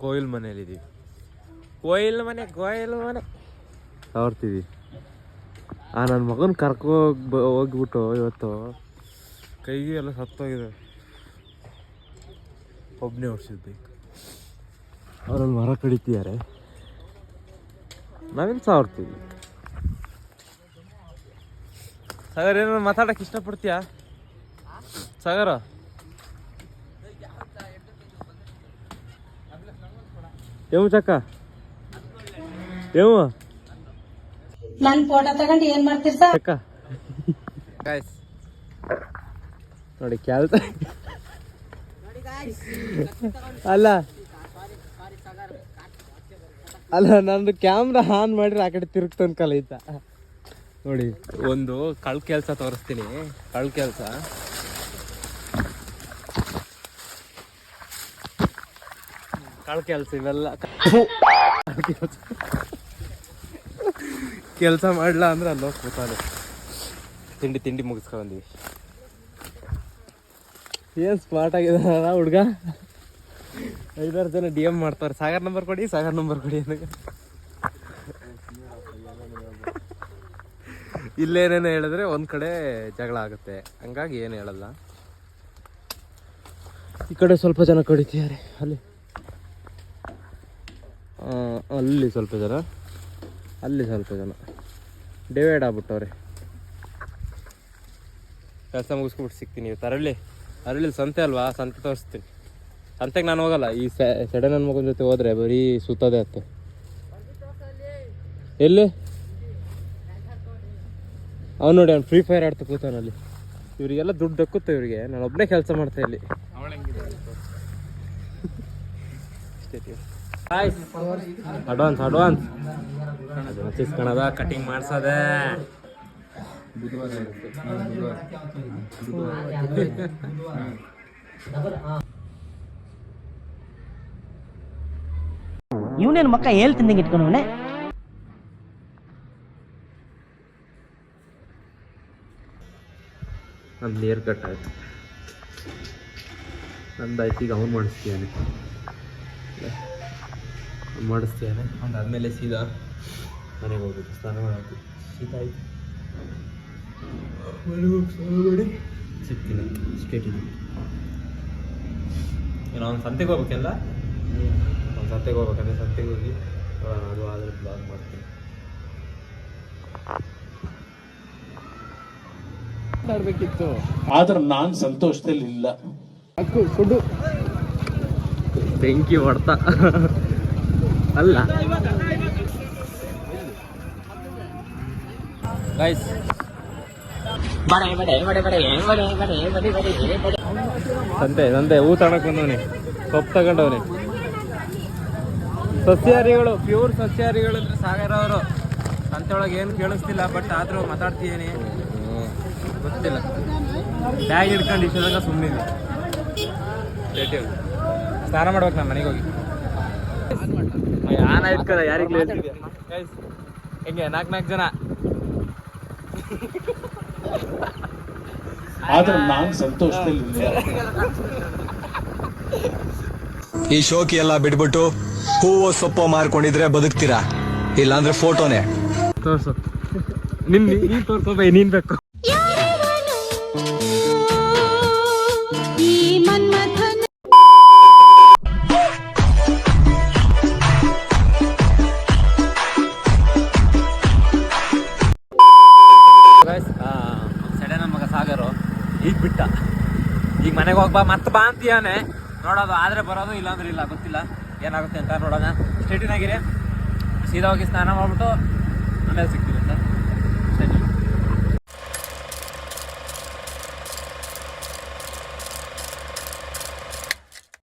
ಕೋಯಿಲ್ ಮನೇಲಿದ್ದೀವಿ ಕೋಯಿಲ್ ಮನೆ ಕೋಯಿಲ್ ಮನೆ. ಹೊರ್ತೀವಿ ಆ ನನ್ನ ಮಗನ ಕರ್ಕೊ ಹೋಗಿ ಹೋಗ್ಬಿಟ್ಟು ಇವತ್ತು ಕೈಗೆ ಎಲ್ಲ ಸತ್ತೋಗಿದೆ. ಒಬ್ಬನೇ ಓಡಿಸಿದ ಬೈಕ್ ಮರ ಕಡಿತಿದ್ದಾರೆ. ನಾವೇನು ಸಾವಿರ್ತೀವಿ. ಸಾಗರ್, ಏನಾದ್ರು ಮಾತಾಡಕ್ಕೆ ಇಷ್ಟಪಡ್ತೀಯಾ? ಸಾಗರ? ಏವು ಚಕ್ಕ? ಏವು ನನ್ ಫೋಟೋ ತಗೊಂಡು ಏನ್ ಮಾಡ್ತೀರಿ ಸರ್? ಚಕ್ಕ? ಗಾಯ್ಸ್ ನೋಡಿ ಕೆಲ್ಸ ಅಲ್ಲ. ಅಲ್ಲ ನಂದು ಕ್ಯಾಮ್ರಾ ಆನ್ ಮಾಡಿದ್ರೆ ಆ ಕಡೆ ತಿರುಗ್ತಾನ ಕಲೈತ. ನೋಡಿ. ಒಂದು ಕಳ್ ಕೆಲಸ ತೋರಿಸ್ತೀನಿ. ಕಳ್ ಕೆಲಸ. ಕಳ್ ಕೆಲಸ ಇವೆಲ್ಲ. ಕೆಲಸ ಮಾಡ್ಲ ಅಂದ್ರೆ ಅಲ್ಲಿ ಕೂತಾನೆ ತಿಂಡಿ ತಿಂಡಿ ಮುಗಿಸ್ಕೊ ಬಂದ್ವಿ. ಏನ್ ಸ್ಮಾರ್ಟ್ ಆಗಿದೆ ಹುಡ್ಗ? ಐದಾರು ಜನ ಡಿ ಎಂ ಮಾಡ್ತಾರೆ. ಸಾಗರ್ ನಂಬರ್ ಕೊಡಿ ಸಾಗರ್ ನಂಬರ್ ಕೊಡಿ ನನಗೆ ಇಲ್ಲೇನೇನು ಹೇಳಿದ್ರೆ ಒಂದು ಕಡೆ ಜಗಳ ಆಗುತ್ತೆ. ಹಂಗಾಗಿ ಏನು ಹೇಳಲ್ಲ. ಈ ಕಡೆ ಸ್ವಲ್ಪ ಜನ ಕಡಿತಿದ್ದಾರೆ. ಅಲ್ಲಿ. ಅಲ್ಲಿ ಸ್ವಲ್ಪ ಜನ. ಅಲ್ಲಿ ಸ್ವಲ್ಪ ಜನ. ಡಿವೈಡ್ ಆಗ್ಬಿಟ್ಟವ್ರೆ. ಕೆಲಸ ಮುಗಿಸ್ಬಿಟ್ಟು ಸಿಗ್ತೀನಿ ಇವತ್ತು ಅರಳಿ ಅರಳಿ ಸಂತೆ ಅಲ್ವಾ? ಸಂತೆ ತೋರಿಸ್ತೀನಿ. ಸಂತೆಗೆ ನಾನು ಹೋಗಲ್ಲ. ಈ ಸಡನ್ ನನ್ನ ಮಗನ ಜೊತೆ ಹೋದ್ರೆ ಬರೀ ಸುತ್ತದೇ ಅತ್ತೆ. ಎಲ್ಲಿ? ಅವ್ನು ನೋಡಿ ಅವ್ನು ಫ್ರೀ ಫೈರ್ ಆಡ್ತಾ ಕೂತಾನಲ್ಲಿ ಇವರಿಗೆಲ್ಲ ದುಡ್ಡು ದಕ್ಕುತ್ತೆ ಇವರಿಗೆ. ನಾನು ಒಬ್ಬನೇ ಕೆಲಸ ಮಾಡ್ತಾ ಇಲ್ಲಿ. ಅಡ್ವಾನ್ಸ್ ಅಡ್ವಾನ್ಸ್ ಕಣದ ಕಟಿಂಗ್ ಮಾಡ್ಸೋದೆ. ಇವನೇನು ಮಕ್ಕ ಇಟ್ಕೊಂಡು ಇಟ್ಕೊಂಡವನೆ ನಂದು ಹೇರ್ ಕಟ್ ಆಯ್ತು. ನಂದಾಯ್ತು ಈಗ ಅವ್ನು ಮಾಡಿಸ್ತೀಯಾನೆ ಒಂದು ಅದಾದ್ಮೇಲೆ ಸೀದಾ ಮನೆಗೆ ಹೋಗ್ಬೇಕು ಸ್ನಾನ ಮಾಡಬೇಕು. ಶೀತ ಆಯ್ತು. ಮನೆಗೆ ಹೋಗಿ ಸ್ನಾನ ಮಾಡಿ. ಸಿಗ್ತೀನಿ. ಸ್ಟೇಟಿಗೆ ಏನೋ ಸಂತೆಗೆ ಹೋಗ್ಬೇಕಲ್ಲ? ಒಂದು ಸಂತೆಗೆ ಹೋಗ್ಬೇಕಂದ್ರೆ ಸಂತೆಗೆ ಹೋಗಿ ಅದು ಆದರೆ ಬ್ಲಾಗ್ ಮಾಡ್ತೀನಿ. ಮಾತಾಡ್ಬೇಕಿತ್ತು ಆದ್ರೆ ನಾನ್ ಸಂತೋಷದಲ್ಲಿಲ್ಲ. ಅಕ್ಕು ಸುಡು. ಬೆಂಕಿ ಹೊಡ್ತ. ಅಲ್ಲ ಗೈಸ್ ಸಂತೆ ಸಂತೆ ಹೂ ತಗೊಳಕ್ ಬಂದವನಿ ಸೊಪ್ಪು ತಗೊಂಡವನಿ ಸಸ್ಯಾಹಾರಿಗಳು ಪ್ಯೂರ್ ಸಸ್ಯಾಹಾರಿಗಳು ಅಂದ್ರೆ ಸಾಗರ ಅವರು ಸಂತೆಯೊಳಗೆ ಒಳಗೆ ಏನು ಕೇಳಿಸ್ತಿಲ್ಲ ಬಟ್ ಆದ್ರೂ ಮಾತಾಡ್ತಿದ್ದೀನಿ ಗೊತ್ತಿಲ್ಲ ಬ್ಯಾಗ್ ಹಿಡ್ಕೊಂಡು ಇಷ್ಟದಾಗ ಸುಮ್ಮನೆ ಸ್ನಾನ ಮಾಡ್ಬೇಕು ನಾನು ಮನೆಗೆ ಹೋಗಿ ಆನ ಇಟ್ಕದ ಯಾರಿಗ್ಲೂ ಹೇಳ್ತಿದ್ಯಾ Guys, ಹೆಂಗೆ ನಾಲ್ಕು ನಾಲ್ಕು ಜನ? ಆದ್ರೆ ನಾನು ಸಂತೋಷದಲ್ಲಿ ಈ ಶೋಕಿ ಎಲ್ಲ ಬಿಟ್ಬಿಟ್ಟು ಹೂವು ಸೊಪ್ಪು ಮಾರ್ಕೊಂಡಿದ್ರೆ ಬದುಕ್ತೀರಾ? ಇಲ್ಲಾಂದ್ರೆ ಫೋಟೋನೇ ತೋರ್ಸು. ನಿನ್ ನೀನ್ ತೋರ್ಸೋ ಬೈ ನೀನ್ ಬೇಕು. ಮನೆಗೆ ಹೋಗ್ಬಾ ಮತ್ತೆ ಬಾ ಅಂತೀಯಾನೆ. ನೋಡೋದು, ಆದ್ರೆ ಬರೋದು ಇಲ್ಲಾಂದ್ರೆ ಇಲ್ಲ, ಗೊತ್ತಿಲ್ಲ. ಏನಾಗುತ್ತೆ ಅಂತ ನೋಡೋಣ. ಸ್ಟೇಟಿನಾಗಿರಿ ಸೀದಾ ಹೋಗಿ ಸ್ನಾನ ಮಾಡ್ಬಿಟ್ಟು ಆಮೇಲೆ ಸಿಗ್ತೀನಿ.